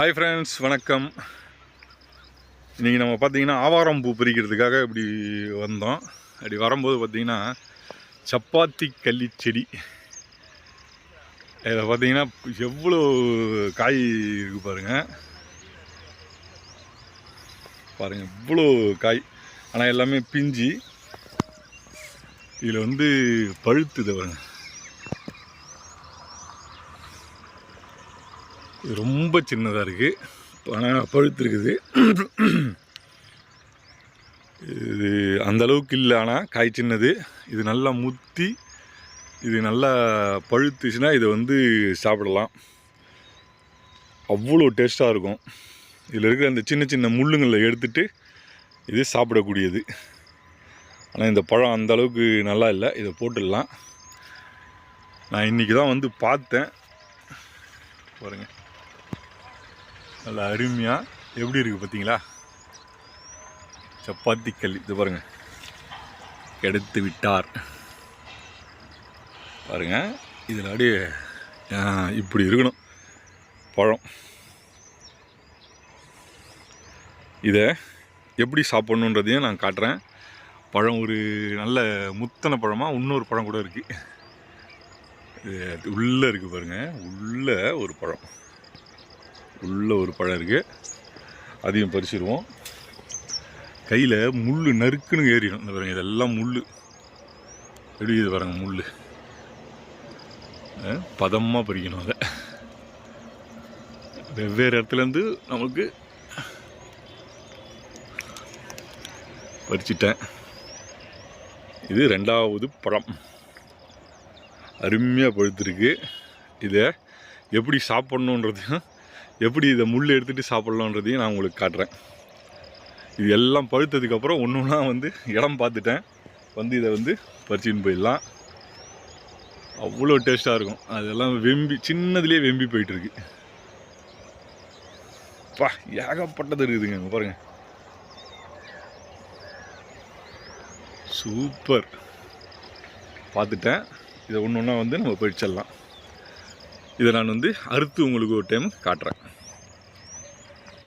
Hi friends வணக்கம். இன்றைக்கி நம்ம பார்த்தீங்கன்னா ஆவாரம் பூ பிரிக்கிறதுக்காக இப்படி வந்தோம். அப்படி வரும்போது பார்த்தீங்கன்னா சப்பாத்தி கள்ளி செடி. இதில் பார்த்தீங்கன்னா எவ்வளோ காய் இருக்குது பாருங்கள் பாருங்கள் இவ்வளோ காய். ஆனால் எல்லாமே பிஞ்சு. இதில் வந்து பழுத்துது பாருங்கள் இது ரொம்ப சின்னதாக இருக்குது ஆனால் பழுத்துருக்குது இது அந்த அளவுக்கு இல்லை ஆனால் காய் சின்னது. இது நல்லா முத்தி இது நல்லா பழுத்துச்சுன்னா இதை வந்து சாப்பிடலாம். அவ்வளோ டேஸ்ட்டாக இருக்கும். இதில் இருக்கிற அந்த சின்ன சின்ன முள்ளுங்களை எடுத்துட்டு இது சாப்பிடக்கூடியது. ஆனால் இந்த பழம் அந்த அளவுக்கு நல்லா இல்லை. இதை போட்டுடலாம். நான் இன்றைக்கி தான் வந்து பார்த்தேன். பாருங்கள் நல்லா அருமையாக எப்படி இருக்குது பார்த்தீங்களா சப்பாத்தி கல் இது பாருங்கள் எடுத்து விட்டார். பாருங்கள் இதில் அப்படியே இப்படி இருக்கணும். பழம். இதை எப்படி சாப்பிட்ணுன்றதையும் நான் காட்டுறேன். பழம் ஒரு நல்ல முத்தன பழமாக இன்னொரு பழம் கூட இருக்குது இது உள்ளே இருக்குது பாருங்கள் உள்ளே ஒரு பழம். உள்ளே ஒரு பழம் இருக்குது அதையும் பறிச்சிடுவோம் கையில் முள் நறுக்குன்னு ஏறிடும். இந்த பாருங்கள் இதெல்லாம் முள் எப்படி இது பாருங்கள் முள் பதமாக பறிக்கணும் அதை. வெவ்வேறு இடத்துலேருந்து நமக்கு பறிச்சிட்டேன். இது ரெண்டாவது பழம். அருமையாக பழுத்திருக்கு. இதை எப்படி சாப்பிட்ணுன்றதையும் எப்படி இதை முள் எடுத்துகிட்டு சாப்பிட்லான்றதையும் நான் உங்களுக்கு காட்டுறேன். இது எல்லாம் பழுத்ததுக்கப்புறம் ஒன்று ஒன்றா வந்து இடம் பார்த்துட்டேன். வந்து இதை வந்து பறிச்சின்னு போயிடலாம். அவ்வளோ டேஸ்ட்டாக இருக்கும். அதெல்லாம் வெம்பி சின்னதுலேயே வெம்பி போயிட்டுருக்கு பா ஏகப்பட்டது இருக்குதுங்க இங்க பாருங்க. சூப்பர். பார்த்துட்டேன். இதை ஒன்று ஒன்றா வந்து நம்ம பறிச்சிடலாம். இதை நான் வந்து அறுத்து உங்களுக்கு ஒரு டைம் காட்டுறேன்.